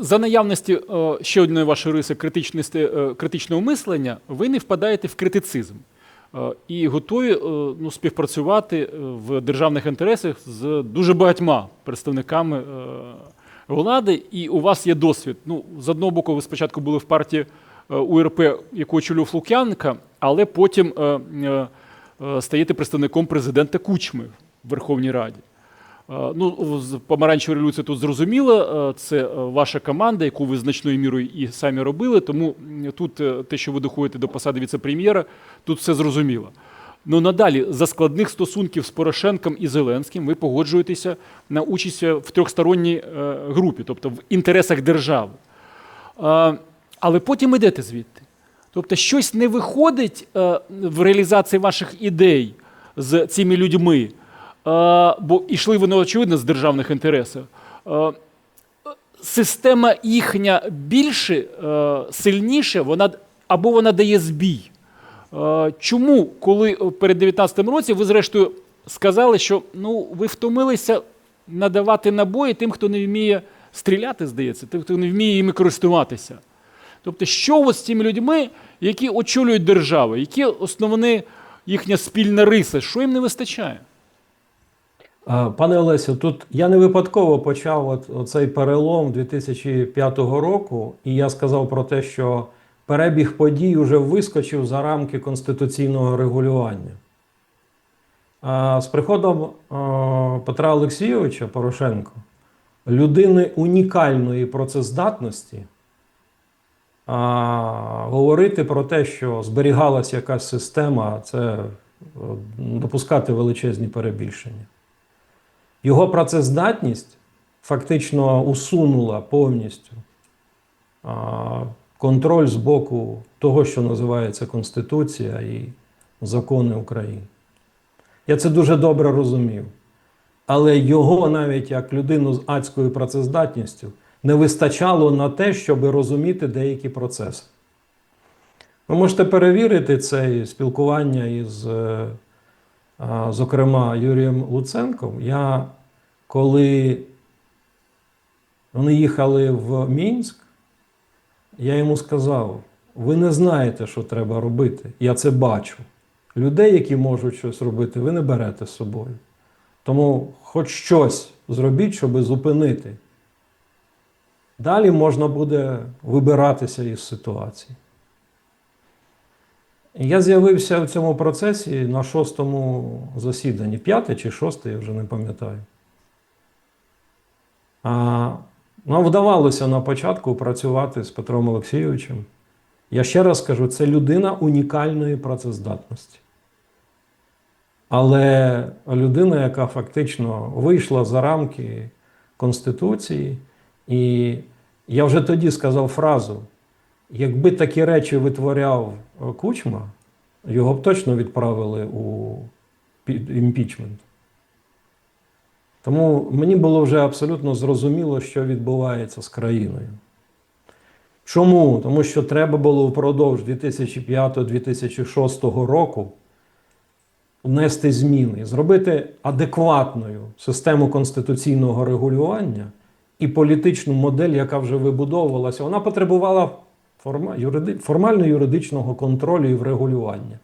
За наявності е, ще одної вашої риси е, критичного мислення, ви не впадаєте в критицизм е, і готові ну, співпрацювати в державних інтересах з дуже багатьма представниками влади, і у вас є досвід. Ну, з одного боку, ви спочатку були в партії УРП, яку очолював Лук'яненка, але потім стаєте представником президента Кучми в Верховній Раді. Е, Ну, з- помаранчева революція тут зрозуміла. е, Це е, ваша команда, яку ви значною мірою і самі робили. Тому тут те, що ви доходите до посади віце-прем'єра, тут все зрозуміло. Ну надалі за складних стосунків з Порошенком і Зеленським ви погоджуєтеся на участь в трьохсторонній групі, тобто в інтересах держави. Але потім йдете звідти. Тобто щось не виходить в реалізації ваших ідей з цими людьми, бо йшли вони, очевидно, з державних інтересів. Е, Система їхня більше, е, сильніше, вона, або вона дає збій. Е, Чому, коли е, перед 19-м році ви, зрештою, сказали, що ну, ви втомилися надавати набої тим, хто не вміє стріляти, здається, тим, хто не вміє їми користуватися? Тобто, що з тими людьми, які очолюють держави, які основні їхня спільна риса, що їм не вистачає? Пане Олесю, тут я не випадково почав от, оцей перелом 2005 року, і я сказав про те, що перебіг подій вже вискочив за рамки конституційного регулювання. З приходом Петра Олексійовича Порошенко, людини унікальної працездатності, а, говорити про те, що зберігалася якась система, це е, допускати величезні перебільшення. Його працездатність фактично усунула повністю контроль з боку того, що називається Конституція і закони України. Я це дуже добре розумів. Але його навіть як людину з адською працездатністю не вистачало на те, щоб розуміти деякі процеси. Ви можете перевірити це спілкування із е, зокрема Юрієм Луценком, я коли вони їхали в Мінськ, я йому сказав: ви не знаєте, що треба робити. Я це бачу. Людей, які можуть щось робити, ви не берете з собою. Тому хоч щось зробіть, щоб зупинити. Далі можна буде вибиратися із ситуації. Я з'явився в цьому процесі на шостому засіданні, п'яте чи шосте, я вже не пам'ятаю. А, нам вдавалося на початку працювати з Петром Олексійовичем. Я ще раз скажу, це людина унікальної працездатності. Але людина, яка фактично вийшла за рамки Конституції, і я вже тоді сказав фразу: якби такі речі витворяв е, Кучма, його б точно відправили у пі- імпічмент. Тому мені було вже абсолютно зрозуміло, що відбувається з країною. Чому? Тому що треба було впродовж 2005-2006 року внести зміни, зробити адекватною систему конституційного регулювання і політичну модель, яка вже вибудовувалася, вона потребувала форма- юриди- формально-юридичного контролю і врегулювання.